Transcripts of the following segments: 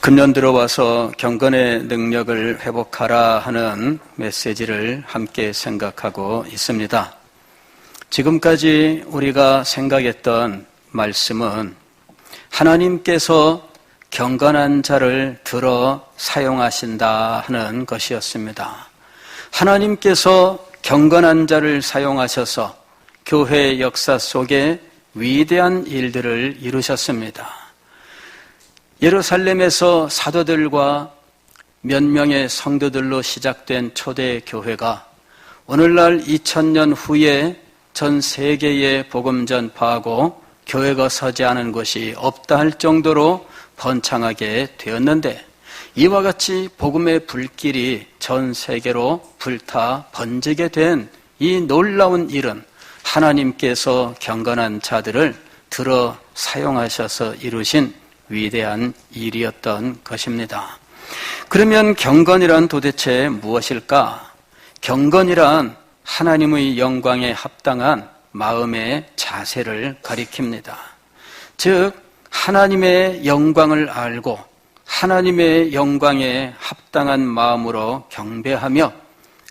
금년 들어와서 경건의 능력을 회복하라 하는 메시지를 함께 생각하고 있습니다. 지금까지 우리가 생각했던 말씀은 하나님께서 경건한 자를 들어 사용하신다 하는 것이었습니다. 하나님께서 경건한 자를 사용하셔서 교회 역사 속에 위대한 일들을 이루셨습니다. 예루살렘에서 사도들과 몇 명의 성도들로 시작된 초대 교회가 오늘날 2000년 후에 전 세계에 복음 전파하고 교회가 서지 않은 곳이 없다 할 정도로 번창하게 되었는데 이와 같이 복음의 불길이 전 세계로 불타 번지게 된 이 놀라운 일은 하나님께서 경건한 자들을 들어 사용하셔서 이루신 위대한 일이었던 것입니다. 그러면 경건이란 도대체 무엇일까? 경건이란 하나님의 영광에 합당한 마음의 자세를 가리킵니다. 즉, 하나님의 영광을 알고 하나님의 영광에 합당한 마음으로 경배하며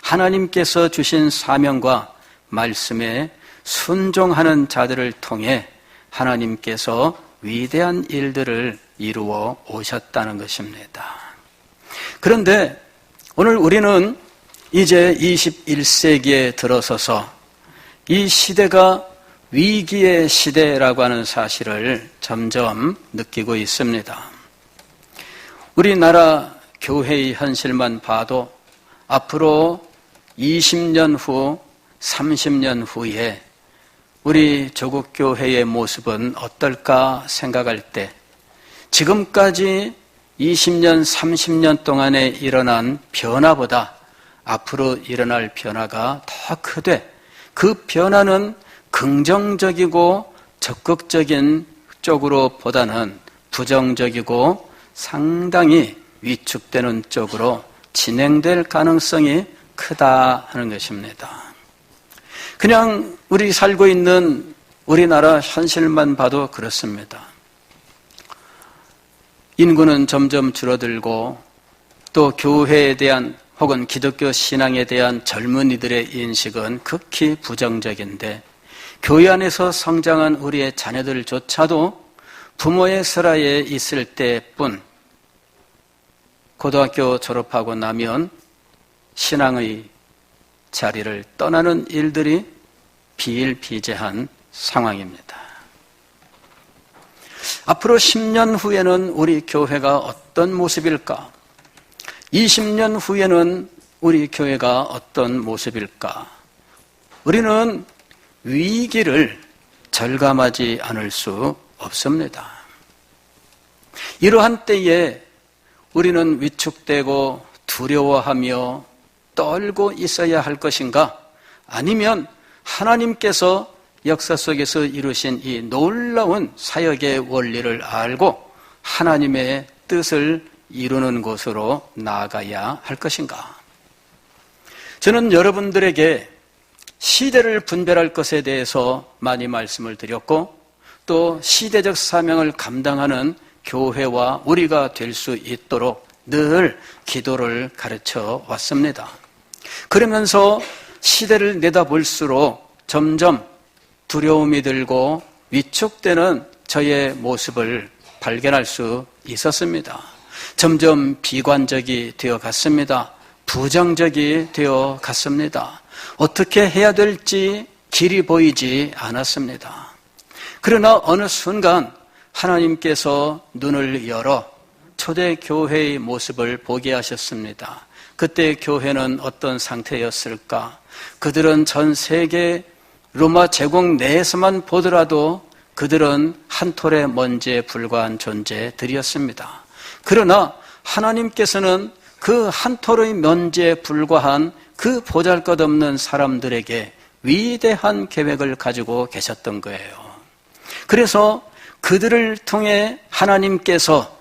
하나님께서 주신 사명과 말씀에 순종하는 자들을 통해 하나님께서 위대한 일들을 이루어 오셨다는 것입니다. 그런데 오늘 우리는 이제 21세기에 들어서서 이 시대가 위기의 시대라고 하는 사실을 점점 느끼고 있습니다. 우리나라 교회의 현실만 봐도 앞으로 20년 후, 30년 후에 우리 조국 교회의 모습은 어떨까 생각할 때 지금까지 20년, 30년 동안에 일어난 변화보다 앞으로 일어날 변화가 더 크되 그 변화는 긍정적이고 적극적인 쪽으로 보다는 부정적이고 상당히 위축되는 쪽으로 진행될 가능성이 크다 하는 것입니다. 그냥 우리 살고 있는 우리나라 현실만 봐도 그렇습니다. 인구는 점점 줄어들고 또 교회에 대한 혹은 기독교 신앙에 대한 젊은이들의 인식은 극히 부정적인데 교회 안에서 성장한 우리의 자녀들조차도 부모의 설화에 있을 때뿐 고등학교 졸업하고 나면 신앙의 자리를 떠나는 일들이 비일비재한 상황입니다. 앞으로 10년 후에는 우리 교회가 어떤 모습일까? 20년 후에는 우리 교회가 어떤 모습일까? 우리는 위기를 절감하지 않을 수 없습니다. 이러한 때에 우리는 위축되고 두려워하며 떨고 있어야 할 것인가? 아니면 하나님께서 역사 속에서 이루신 이 놀라운 사역의 원리를 알고 하나님의 뜻을 이루는 곳으로 나아가야 할 것인가? 저는 여러분들에게 시대를 분별할 것에 대해서 많이 말씀을 드렸고 또 시대적 사명을 감당하는 교회와 우리가 될 수 있도록 늘 기도를 가르쳐 왔습니다. 그러면서 시대를 내다볼수록 점점 두려움이 들고 위축되는 저의 모습을 발견할 수 있었습니다. 점점 비관적이 되어 갔습니다. 부정적이 되어 갔습니다. 어떻게 해야 될지 길이 보이지 않았습니다. 그러나 어느 순간 하나님께서 눈을 열어 초대 교회의 모습을 보게 하셨습니다. 그때 교회는 어떤 상태였을까? 그들은 전 세계 로마 제국 내에서만 보더라도 그들은 한 톨의 먼지에 불과한 존재들이었습니다. 그러나 하나님께서는 그 한 톨의 먼지에 불과한 그 보잘 것 없는 사람들에게 위대한 계획을 가지고 계셨던 거예요. 그래서 그들을 통해 하나님께서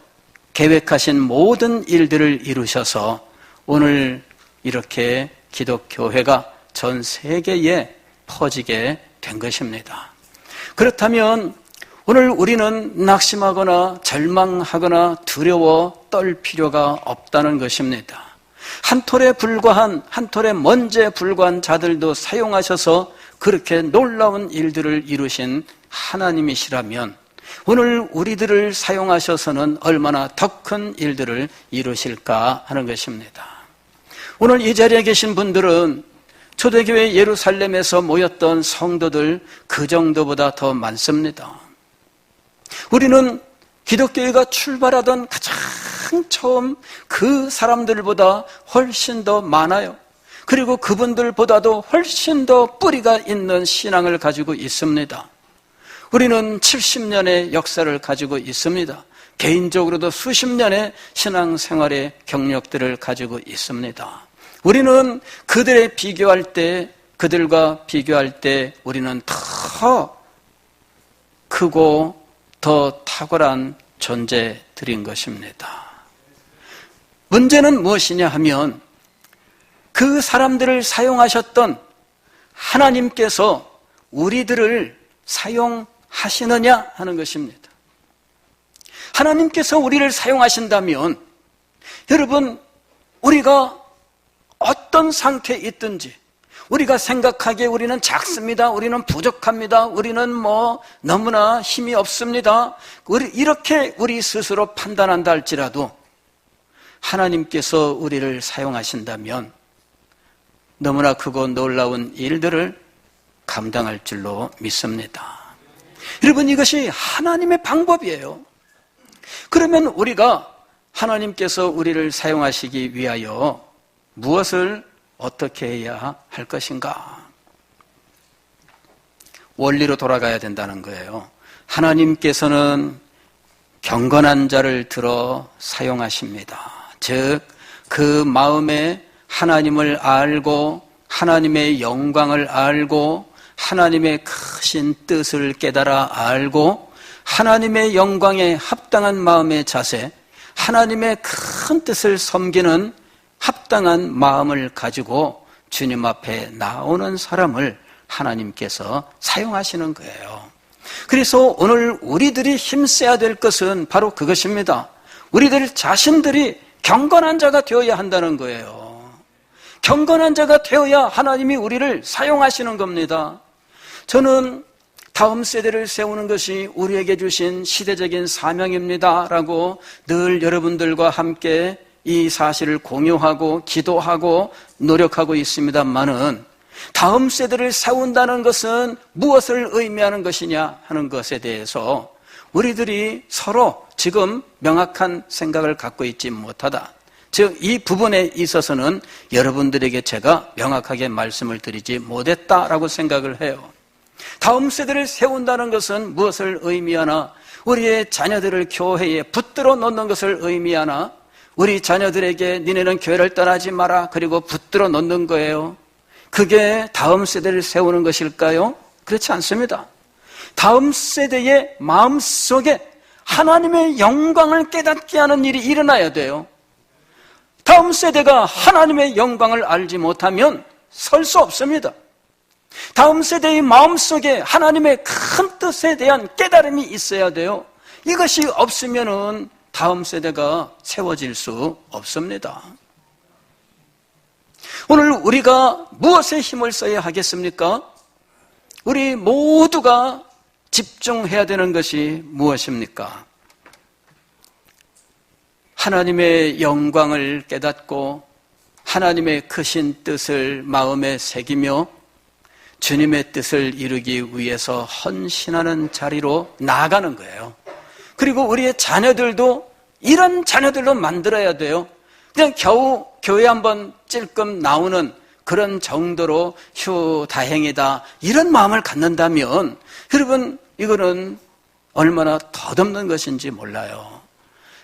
계획하신 모든 일들을 이루셔서 오늘 이렇게 기독교회가 전 세계에 퍼지게 된 것입니다. 그렇다면 오늘 우리는 낙심하거나 절망하거나 두려워 떨 필요가 없다는 것입니다. 한 톨에 불과한, 한 톨에 먼지에 불과한 자들도 사용하셔서 그렇게 놀라운 일들을 이루신 하나님이시라면 오늘 우리들을 사용하셔서는 얼마나 더 큰 일들을 이루실까 하는 것입니다. 오늘 이 자리에 계신 분들은 초대교회 예루살렘에서 모였던 성도들 그 정도보다 더 많습니다. 우리는 기독교회가 출발하던 가장 처음 그 사람들보다 훨씬 더 많아요. 그리고 그분들보다도 훨씬 더 뿌리가 있는 신앙을 가지고 있습니다. 우리는 70년의 역사를 가지고 있습니다. 개인적으로도 수십 년의 신앙생활의 경력들을 가지고 있습니다. 우리는 그들에 비교할 때, 그들과 비교할 때 우리는 더 크고 더 탁월한 존재들인 것입니다. 문제는 무엇이냐 하면 그 사람들을 사용하셨던 하나님께서 우리들을 사용하시느냐 하는 것입니다. 하나님께서 우리를 사용하신다면 여러분 우리가 어떤 상태에 있든지 우리가 생각하기에 우리는 작습니다. 우리는 부족합니다. 우리는 뭐 너무나 힘이 없습니다. 이렇게 우리 스스로 판단한다 할지라도 하나님께서 우리를 사용하신다면 너무나 크고 놀라운 일들을 감당할 줄로 믿습니다. 여러분 이것이 하나님의 방법이에요. 그러면 우리가 하나님께서 우리를 사용하시기 위하여 무엇을 어떻게 해야 할 것인가? 원리로 돌아가야 된다는 거예요. 하나님께서는 경건한 자를 들어 사용하십니다. 즉, 그 마음에 하나님을 알고 하나님의 영광을 알고 하나님의 크신 뜻을 깨달아 알고 하나님의 영광에 합당한 마음의 자세, 하나님의 큰 뜻을 섬기는 합당한 마음을 가지고 주님 앞에 나오는 사람을 하나님께서 사용하시는 거예요. 그래서 오늘 우리들이 힘써야 될 것은 바로 그것입니다. 우리들 자신들이 경건한 자가 되어야 한다는 거예요. 경건한 자가 되어야 하나님이 우리를 사용하시는 겁니다. 저는 다음 세대를 세우는 것이 우리에게 주신 시대적인 사명입니다. 라고 늘 여러분들과 함께 이 사실을 공유하고 기도하고 노력하고 있습니다만은 다음 세대를 세운다는 것은 무엇을 의미하는 것이냐 하는 것에 대해서 우리들이 서로 지금 명확한 생각을 갖고 있지 못하다. 즉, 이 부분에 있어서는 여러분들에게 제가 명확하게 말씀을 드리지 못했다라고 생각을 해요. 다음 세대를 세운다는 것은 무엇을 의미하나? 우리의 자녀들을 교회에 붙들어 놓는 것을 의미하나? 우리 자녀들에게 니네는 교회를 떠나지 마라. 그리고 붙들어 놓는 거예요. 그게 다음 세대를 세우는 것일까요? 그렇지 않습니다. 다음 세대의 마음 속에 하나님의 영광을 깨닫게 하는 일이 일어나야 돼요. 다음 세대가 하나님의 영광을 알지 못하면 설 수 없습니다. 다음 세대의 마음속에 하나님의 큰 뜻에 대한 깨달음이 있어야 돼요. 이것이 없으면은 다음 세대가 세워질 수 없습니다. 오늘 우리가 무엇에 힘을 써야 하겠습니까? 우리 모두가 집중해야 되는 것이 무엇입니까? 하나님의 영광을 깨닫고 하나님의 크신 뜻을 마음에 새기며 주님의 뜻을 이루기 위해서 헌신하는 자리로 나아가는 거예요. 그리고 우리의 자녀들도 이런 자녀들로 만들어야 돼요. 그냥 겨우 교회 한번 찔끔 나오는 그런 정도로 휴 다행이다 이런 마음을 갖는다면 여러분 이거는 얼마나 덧없는 것인지 몰라요.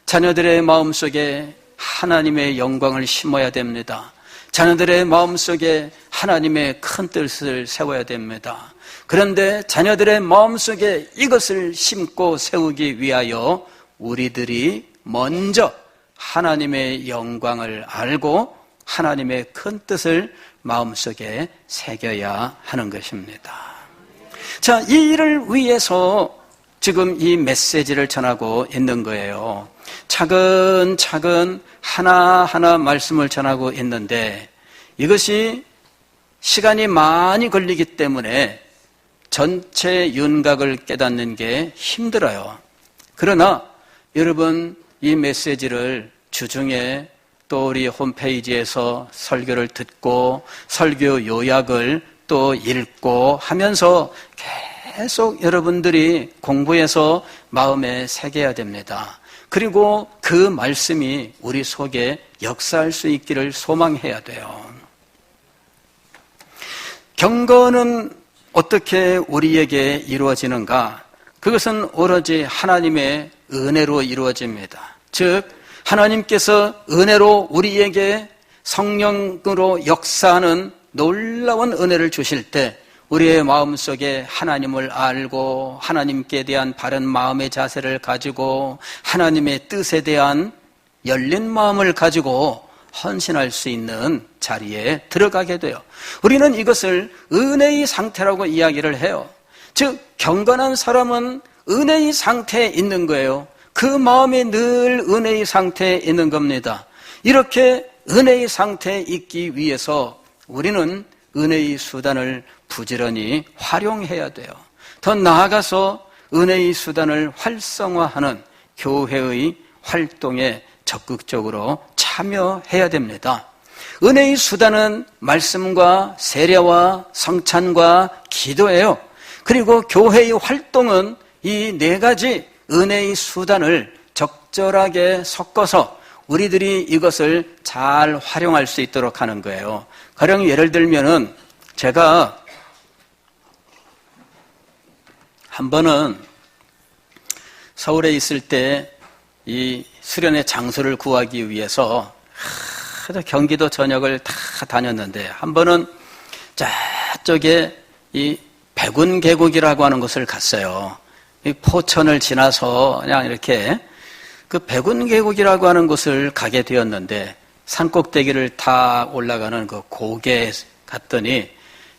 자녀들의 마음속에 하나님의 영광을 심어야 됩니다. 자녀들의 마음속에 하나님의 큰 뜻을 세워야 됩니다. 그런데 자녀들의 마음속에 이것을 심고 세우기 위하여 우리들이 먼저 하나님의 영광을 알고 하나님의 큰 뜻을 마음속에 새겨야 하는 것입니다. 자, 이 일을 위해서 지금 이 메시지를 전하고 있는 거예요. 차근차근 하나하나 말씀을 전하고 있는데 이것이 시간이 많이 걸리기 때문에 전체 윤곽을 깨닫는 게 힘들어요. 그러나 여러분 이 메시지를 주중에 또 우리 홈페이지에서 설교를 듣고 설교 요약을 또 읽고 하면서 계속 여러분들이 공부해서 마음에 새겨야 됩니다. 그리고 그 말씀이 우리 속에 역사할 수 있기를 소망해야 돼요. 경건은 어떻게 우리에게 이루어지는가? 그것은 오로지 하나님의 은혜로 이루어집니다. 즉, 하나님께서 은혜로 우리에게 성령으로 역사하는 놀라운 은혜를 주실 때 우리의 마음 속에 하나님을 알고 하나님께 대한 바른 마음의 자세를 가지고 하나님의 뜻에 대한 열린 마음을 가지고 헌신할 수 있는 자리에 들어가게 돼요. 우리는 이것을 은혜의 상태라고 이야기를 해요. 즉, 경건한 사람은 은혜의 상태에 있는 거예요. 그 마음이 늘 은혜의 상태에 있는 겁니다. 이렇게 은혜의 상태에 있기 위해서 우리는 은혜의 수단을 부지런히 활용해야 돼요. 더 나아가서 은혜의 수단을 활성화하는 교회의 활동에 적극적으로 참여해야 됩니다. 은혜의 수단은 말씀과 세례와 성찬과 기도예요. 그리고 교회의 활동은 이 네 가지 은혜의 수단을 적절하게 섞어서 우리들이 이것을 잘 활용할 수 있도록 하는 거예요. 가령 예를 들면은 제가 한 번은 서울에 있을 때 이 수련의 장소를 구하기 위해서 경기도 전역을 다 다녔는데 한 번은 저쪽에 이 백운 계곡이라고 하는 곳을 갔어요. 이 포천을 지나서 그냥 이렇게 그 백운 계곡이라고 하는 곳을 가게 되었는데 산 꼭대기를 타 올라가는 그 고개에 갔더니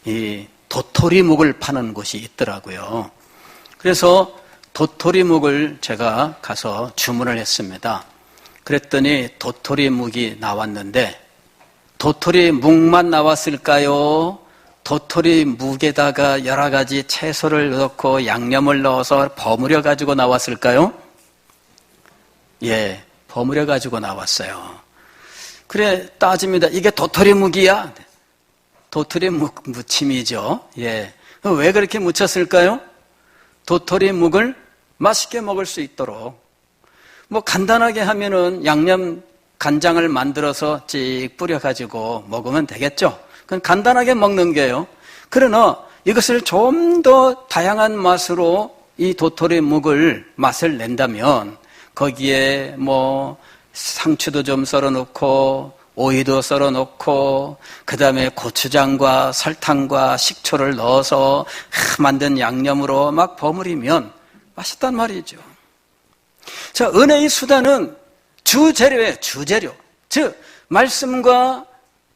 이 도토리묵을 파는 곳이 있더라고요. 그래서 도토리묵을 제가 가서 주문을 했습니다. 그랬더니 도토리묵이 나왔는데 도토리묵만 나왔을까요? 도토리 묵에다가 여러 가지 채소를 넣고 양념을 넣어서 버무려 가지고 나왔을까요? 예, 버무려 가지고 나왔어요. 그래 따집니다. 이게 도토리 묵이야? 도토리 묵 무침이죠. 예. 왜 그렇게 무쳤을까요? 도토리 묵을 맛있게 먹을 수 있도록. 뭐 간단하게 하면은 양념 간장을 만들어서 찍 뿌려 가지고 먹으면 되겠죠. 그건 간단하게 먹는 게요. 그러나 이것을 좀 더 다양한 맛으로 이 도토리 묵을 맛을 낸다면 거기에 뭐 상추도 좀 썰어 놓고 오이도 썰어 놓고 그 다음에 고추장과 설탕과 식초를 넣어서 만든 양념으로 막 버무리면 맛있단 말이죠. 자, 은혜의 수단은 주재료의 주재료. 즉 말씀과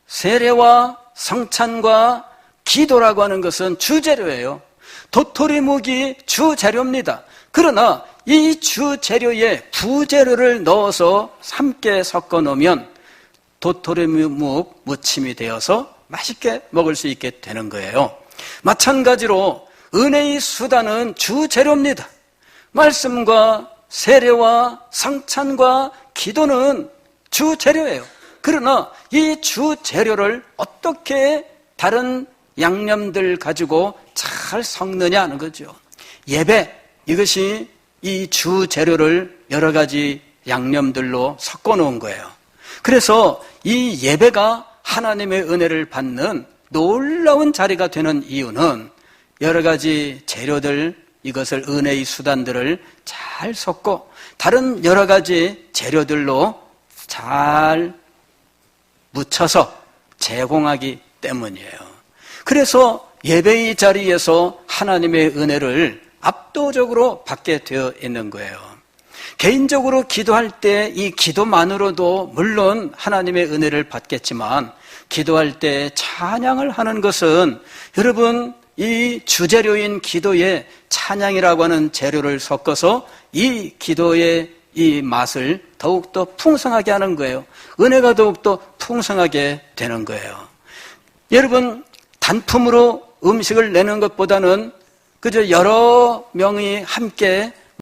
세례와 성찬과 기도라고 하는 것은 주재료예요. 도토리묵이 주재료입니다. 그러나 이 주재료에 부재료를 넣어서 함께 섞어 놓으면 도토리묵 무침이 되어서 맛있게 먹을 수 있게 되는 거예요. 마찬가지로 은혜의 수단은 주재료입니다. 말씀과 세례와 성찬과 기도는 주재료예요. 그러나 이 주 재료를 어떻게 다른 양념들 가지고 잘 섞느냐 하는 거죠. 예배, 이것이 이 주 재료를 여러 가지 양념들로 섞어 놓은 거예요. 그래서 이 예배가 하나님의 은혜를 받는 놀라운 자리가 되는 이유는 여러 가지 재료들, 이것을 은혜의 수단들을 잘 섞고 다른 여러 가지 재료들로 잘 묻혀서 제공하기 때문이에요. 그래서 예배의 자리에서 하나님의 은혜를 압도적으로 받게 되어 있는 거예요. 개인적으로 기도할 때 이 기도만으로도 물론 하나님의 은혜를 받겠지만 기도할 때 찬양을 하는 것은 여러분 이 주재료인 기도에 찬양이라고 하는 재료를 섞어서 이 기도의 이 맛을 더욱더 풍성하게 하는 거예요. 은혜가 더욱더 풍성하게 되는 거예요. 여러분, 단품으로 음식을 내는 것보다는 그저 여러 명이 함께